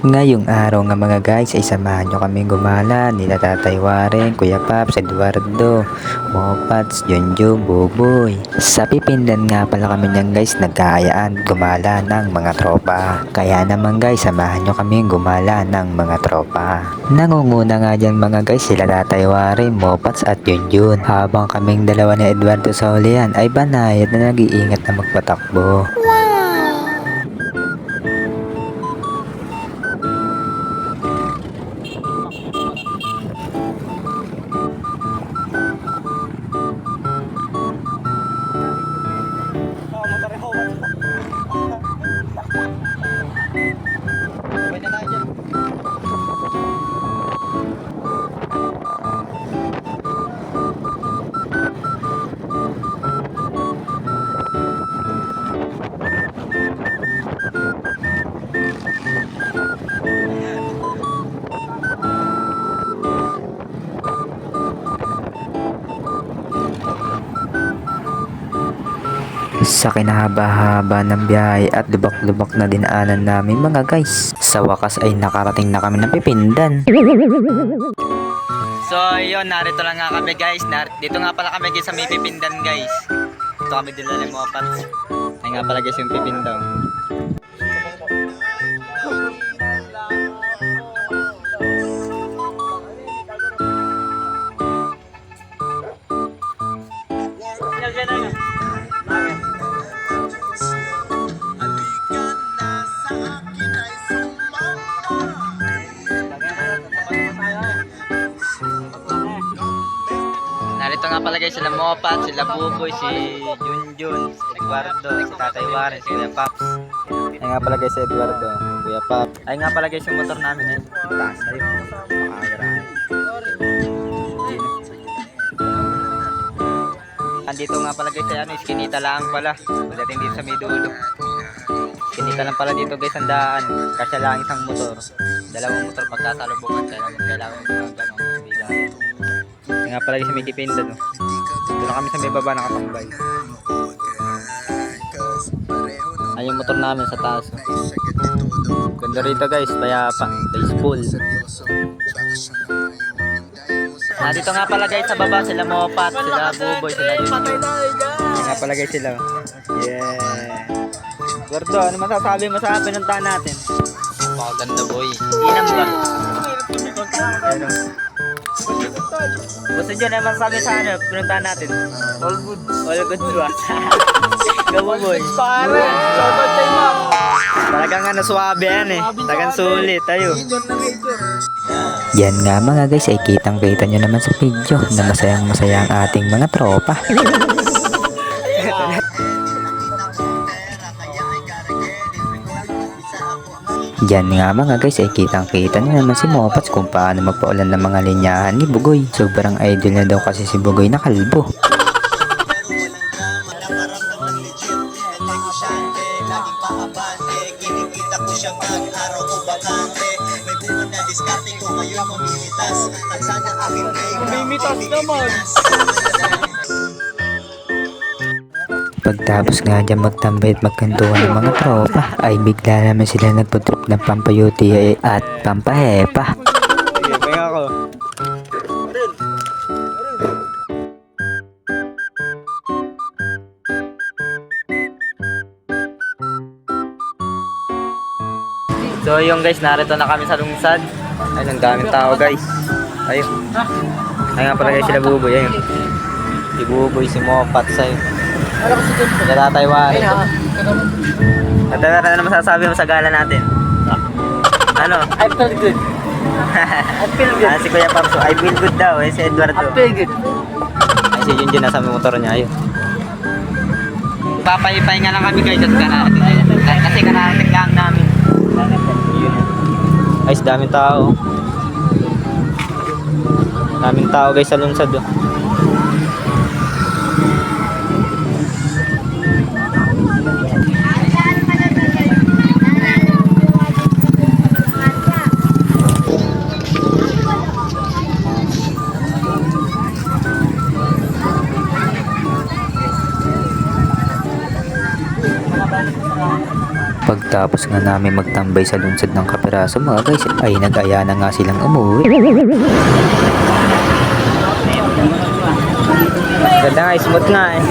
Ngayong araw nga mga guys ay samahan nyo kami gumala nila Tatay Warren, Kuya Paps, Eduardo, Mopats, Junjun, Buboy. Sa pipindan nga pala kami niyan guys nagkaayaan gumala ng mga tropa. Kaya naman guys samahan nyo kami gumala ng mga tropa. Nangunguna nga dyan mga guys sila Tatay Warren, Mopats at Junjun. Habang kaming dalawa ni Eduardo sa hulihan ay banayad na nag-iingat na magpatakbo. Sa kinahaba-haba ng biyahe at lubak-lubak na dinaanan namin mga guys. Sa wakas ay nakarating na kami ng pipindan. So, yun, narito lang nga kami guys. Dito nga pala kami guys sa may pipindan guys. Dito kami dila ng mga pats. Ay nga pala guys yung pipindaw. Narito nga pala guys sila Mopat, sila Buboy, si Junjun, si Eduardo, si Tatay Warren, si Kuya Paps. Ay nga pala guys si Eduardo, Kuya Paps. Ay nga pala guys yung motor namin eh. Taas tayo. Makagarahan. Andito nga pala guys sa ano, iskinita lang pala. Pagdating dito sa may dulo. Iskinita lang pala dito guys ang daan. Kasya lang isang motor. Dalawang motor pagkasalubungan. Kailangan, kailangan mo mga ganun. Nga pala guys sa may dipinda no. Doon kami sa may baba nakatambay. Ay yung motor namin sa taas. oh. Ganda rito guys, payapa, baseball. Nandito nga pala guys sa baba sila Mopat, sila Buboy, sila. Ay nga pala guys sila. Yeah. Gordo, ano masasabi mo sa pinuntahan natin? Napakaganda boy. Inam ba? Ano? Gusto dyan, ano masasabi sa ano, pinuntahan natin? All good. All good ba? Gabo boy. Pare, shoutout kay Mac. Talagang ano, swabe yan eh. Talagang sulit, tayo. Yan nga mga guys ay kitang kita nyo naman sa video na masayang masaya ang ating mga tropa. Yan nga mga guys ay kitang kita nyo naman si Mopats kung paano magpaulan ng mga linyahan ni Bugoy. Sobrang idol na daw kasi si Bugoy na kalbo. Mimitas naman. Pagtapos nga dyan magtambay at magkantuhan ng mga tropa ay bigla naman sila nagputrop ng pampayuti at pampahepa. Sige, ako. So yung guys, narito na kami sa lungsad. Ayun, ang daming tao guys. Ayun. Ayun nga pala guys sila Buboy. Ayun. Si Buboy, si Mopat, sa'yo. Tatay Wari, ano masasabi mo sa gala natin? Ano? I feel good. I feel good. Ah, si Kuya Papso, I feel good daw. Eh, si Eduardo. I feel good. Ay, si Junjun nasa motor niya. Ayun. Papahipahinga lang kami guys at kararating na Kasi kararating lang namin. Ay, sa daming tao. Daming tao guys sa lungsad. Oh. Pagkatapos nga namin magtambay sa lunsad ng kapiraso mga guys, ay nag-aya na nga silang umuwi. Ganda nga, smooth nga eh.